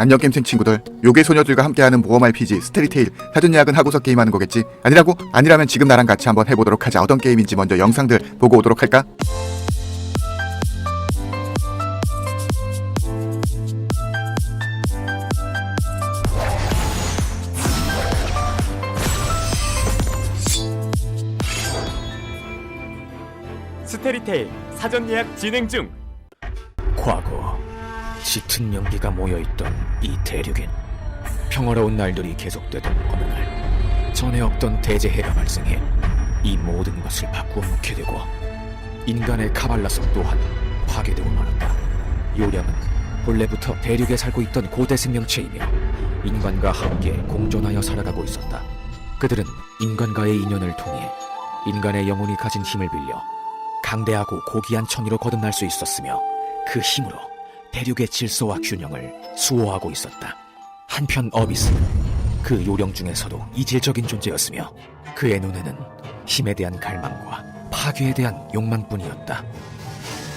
안녕 게임생 친구들 요괴 소녀들과 함께하는 모험 RPG 스테리테일 사전 예약은 하고서 게임하는 거겠지? 아니라고? 아니라면 지금 나랑 같이 한번 해보도록 하자 어떤 게임인지 먼저 영상들 보고 오도록 할까? 스테리테일 사전 예약 진행 중. 과거 짙은 연기가 모여있던 이 대륙엔 평화로운 날들이 계속되던 어느 날 전에 없던 대재해가 발생해 이 모든 것을 바꾸어 놓게 되고 인간의 카발라성 또한 파괴되고 말았다. 요량은 본래부터 대륙에 살고 있던 고대 생명체이며 인간과 함께 공존하여 살아가고 있었다. 그들은 인간과의 인연을 통해 인간의 영혼이 가진 힘을 빌려 강대하고 고귀한 천위로 거듭날 수 있었으며 그 힘으로 대륙의 질서와 균형을 수호하고 있었다. 한편 어비스는 그 요령 중에서도 이질적인 존재였으며 그의 눈에는 힘에 대한 갈망과 파괴에 대한 욕망뿐이었다.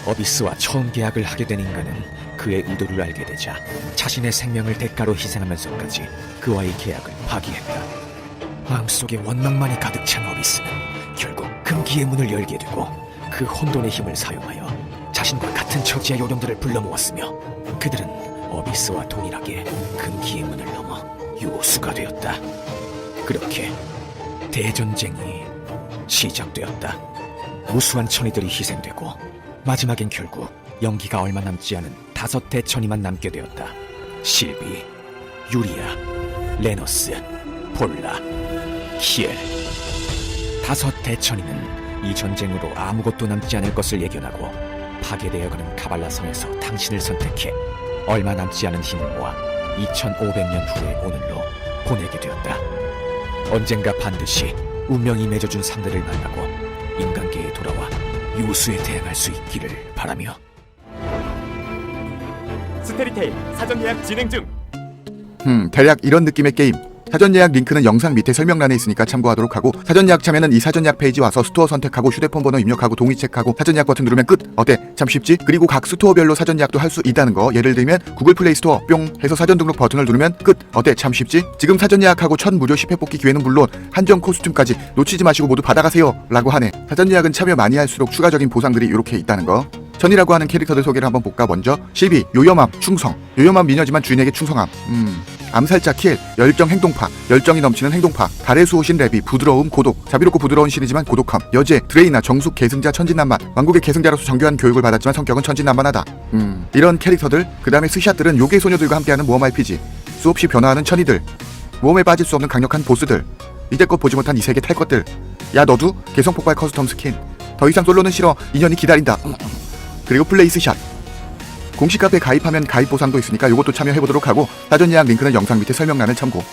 어비스와 처음 계약을 하게 된 인간은 그의 의도를 알게 되자 자신의 생명을 대가로 희생하면서까지 그와의 계약을 파기했다. 마음속에 원망만이 가득 찬 어비스는 결국 금기의 문을 열게 되고 그 혼돈의 힘을 사용하여 자신과 같은 처지의 요령들을 불러 모았으며 그들은 어비스와 동일하게 금기의 문을 넘어 요수가 되었다. 그렇게 대전쟁이 시작되었다. 무수한 천이들이 희생되고 마지막엔 결국 연기가 얼마 남지 않은 다섯 대천이만 남게 되었다. 실비, 유리아, 레너스, 폴라, 키엘. 다섯 대천이는 이 전쟁으로 아무것도 남지 않을 것을 예견하고 파괴되어 가는 카발라 성에서 당신을 선택해 얼마 남지 않은 힘을 모아 2500년 후의 오늘로 보내게 되었다. 언젠가 반드시 운명이 맺어준 상대를 만나고 인간계에 돌아와 요수에 대항할 수 있기를 바라며 스테리테일 사전 예약 진행 중. 음 대략 이런 느낌의 게임 사전 예약 링크는 영상 밑에 설명란에 있으니까 참고하도록 하고 사전 예약 참여는 이 사전 예약 페이지 와서 스토어 선택하고 휴대폰 번호 입력하고 동의 체크하고 사전 예약 버튼 누르면 끝. 어때? 참 쉽지? 그리고 각 스토어별로 사전 예약도 할 수 있다는 거. 예를 들면 구글 플레이 스토어 뿅 해서 사전 등록 버튼을 누르면 끝. 어때? 참 쉽지? 지금 사전 예약하고 첫 무료 10회 뽑기 기회는 물론 한정 코스튬까지 놓치지 마시고 모두 받아가세요. 라고 하네. 사전 예약은 참여 많이 할수록 추가적인 보상들이 이렇게 있다는 거 전이라고 하는 캐릭터들 소개를 한번 볼까? 먼저 실비 요염함 충성. 요염함 미녀지만 주인에게 충성함. 음. 암살자 킬 열정 행동파. 열정이 넘치는 행동파. 달의 수호신 레비 부드러움 고독. 자비롭고 부드러운 신이지만 고독함. 여제 드레이나 정숙 계승자 천진난만. 왕국의 계승자로서 정교한 교육을 받았지만 성격은 천진난만하다. 음. 이런 캐릭터들 그 다음에 스샷들은 요괴 소녀들과 함께하는 모험 RPG 수없이 변화하는 천이들. 모험에 빠질 수 없는 강력한 보스들. 이때껏 보지 못한 이 세계 탈 것들. 야 너도 개성 폭발 커스텀 스킨. 더 이상 솔로는 싫어. 인연이 기다린다 그리고 플레이스 샷. 공식 카페 가입하면 가입 보상도 있으니까 이것도 참여해보도록 하고 사전 예약 링크는 영상 밑에 설명란을 참고